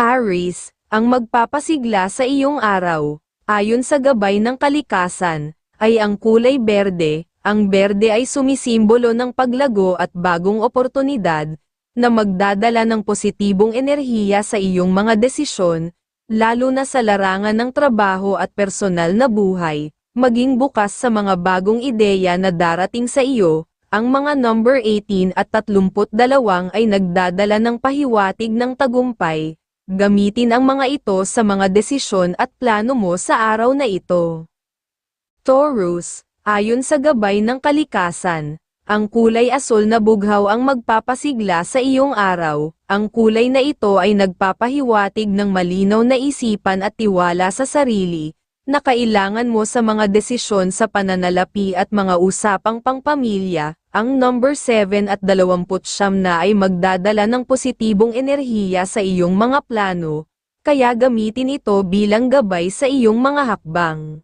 Aries, ang magpapasigla sa iyong araw, ayon sa gabay ng kalikasan, ay ang kulay berde, ang berde ay sumisimbolo ng paglago at bagong oportunidad, na magdadala ng positibong enerhiya sa iyong mga desisyon, lalo na sa larangan ng trabaho at personal na buhay, maging bukas sa mga bagong ideya na darating sa iyo, ang mga number 18 at 32 ay nagdadala ng pahiwatig ng tagumpay, Gamitin ang mga ito sa mga desisyon at plano mo sa araw na ito. Taurus, ayon sa gabay ng kalikasan, ang kulay asul na bughaw ang magpapasigla sa iyong araw. Ang kulay na ito ay nagpapahiwatig ng malinaw na isipan at tiwala sa sarili, na kailangan mo sa mga desisyon sa pananalapi at mga usapang pangpamilya, ang number 7 at 29 na ay magdadala ng positibong enerhiya sa iyong mga plano, kaya gamitin ito bilang gabay sa iyong mga hakbang.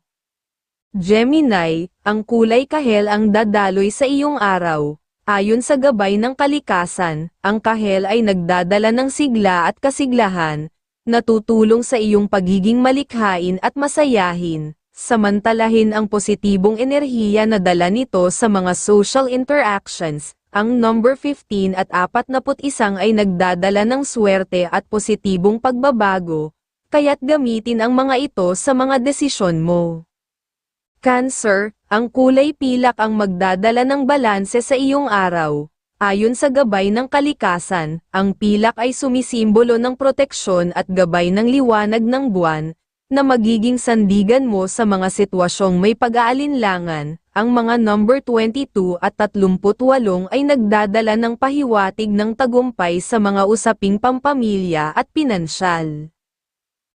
Gemini, ang kulay kahel ang dadaloy sa iyong araw. Ayon sa gabay ng kalikasan, ang kahel ay nagdadala ng sigla at kasiglahan, natutulong sa iyong pagiging malikhain at masayahin, samantalahin ang positibong enerhiya na dala nito sa mga social interactions. Ang number 15 at 41 ay nagdadala ng swerte at positibong pagbabago, kaya't gamitin ang mga ito sa mga desisyon mo. Cancer, ang kulay pilak ang magdadala ng balanse sa iyong araw. Ayon sa gabay ng kalikasan, ang pilak ay sumisimbolo ng proteksyon at gabay ng liwanag ng buwan, na magiging sandigan mo sa mga sitwasyong may pag-aalinlangan, ang mga number 22 at 38 ay nagdadala ng pahiwatig ng tagumpay sa mga usaping pampamilya at pinansyal.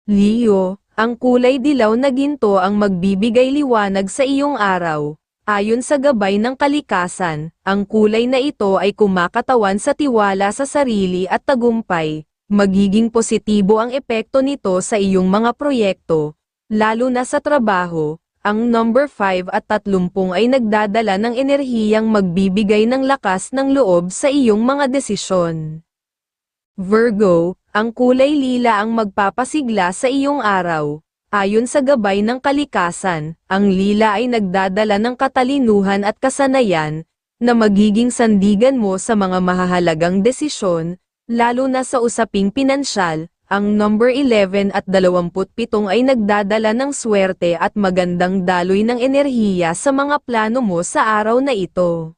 Leo, ang kulay dilaw na ginto ang magbibigay liwanag sa iyong araw. Ayon sa gabay ng kalikasan, ang kulay na ito ay kumakatawan sa tiwala sa sarili at tagumpay, magiging positibo ang epekto nito sa iyong mga proyekto, lalo na sa trabaho. Ang number 5 at 30 ay nagdadala ng enerhiyang magbibigay ng lakas ng loob sa iyong mga desisyon. Virgo, ang kulay lila ang magpapasigla sa iyong araw. Ayon sa gabay ng kalikasan, ang lila ay nagdadala ng katalinuhan at kasanayan, na magiging sandigan mo sa mga mahahalagang desisyon, lalo na sa usaping pinansyal, ang number 11 at 27 ay nagdadala ng swerte at magandang daloy ng enerhiya sa mga plano mo sa araw na ito.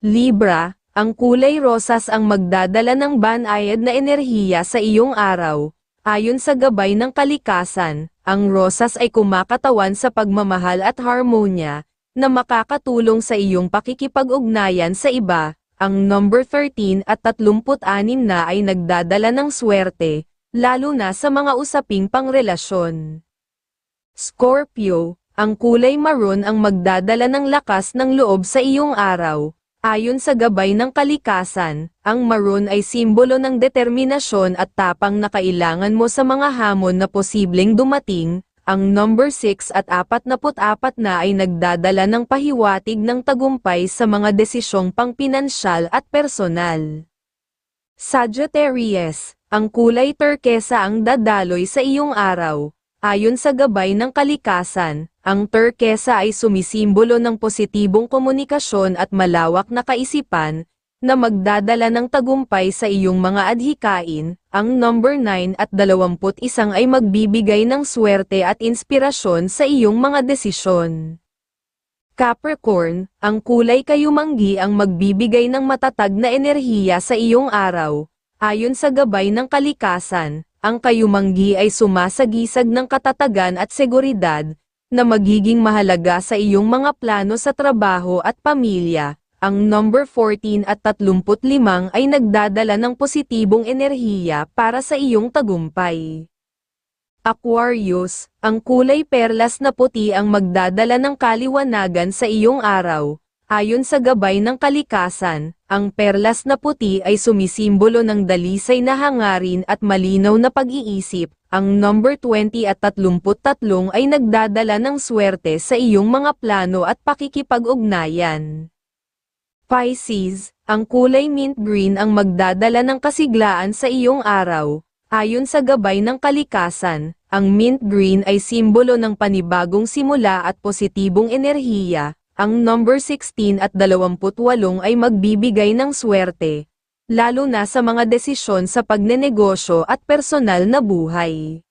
Libra, ang kulay rosas ang magdadala ng banayad na enerhiya sa iyong araw. Ayon sa gabay ng kalikasan, ang rosas ay kumakatawan sa pagmamahal at harmonya, na makakatulong sa iyong pakikipag-ugnayan sa iba, ang number 13 at 36 na ay nagdadala ng swerte, lalo na sa mga usaping pangrelasyon. Scorpio, ang kulay maroon ang magdadala ng lakas ng loob sa iyong araw. Ayon sa gabay ng kalikasan, ang maroon ay simbolo ng determinasyon at tapang na kailangan mo sa mga hamon na posibleng dumating, ang number 6 at 44 na ay nagdadala ng pahiwatig ng tagumpay sa mga desisyong pangpinansyal at personal. Sagittarius, ang kulay turkesa ang dadaloy sa iyong araw. Ayon sa gabay ng kalikasan, ang turkesa ay sumisimbolo ng positibong komunikasyon at malawak na kaisipan, na magdadala ng tagumpay sa iyong mga adhikain, ang number 9 at 21 ay magbibigay ng swerte at inspirasyon sa iyong mga desisyon. Capricorn, ang kulay kayumanggi ang magbibigay ng matatag na enerhiya sa iyong araw. Ayon sa gabay ng kalikasan, ang kayumanggi ay sumasagisag ng katatagan at seguridad, na magiging mahalaga sa iyong mga plano sa trabaho at pamilya ang number 14 at 35 ay nagdadala ng positibong enerhiya para sa iyong tagumpay. Aquarius, ang kulay perlas na puti ang magdadala ng kaliwanagan sa iyong araw. Ayon sa gabay ng kalikasan, ang perlas na puti ay sumisimbolo ng dalisay na hangarin at malinaw na pag-iisip. Ang number 20 at 33 ay nagdadala ng swerte sa iyong mga plano at pakikipag-ugnayan. Pisces, ang kulay mint green ang magdadala ng kasiglaan sa iyong araw. Ayon sa gabay ng kalikasan, ang mint green ay simbolo ng panibagong simula at positibong enerhiya. Ang number 16 at 28 ay magbibigay ng swerte, lalo na sa mga desisyon sa pagnenegosyo at personal na buhay.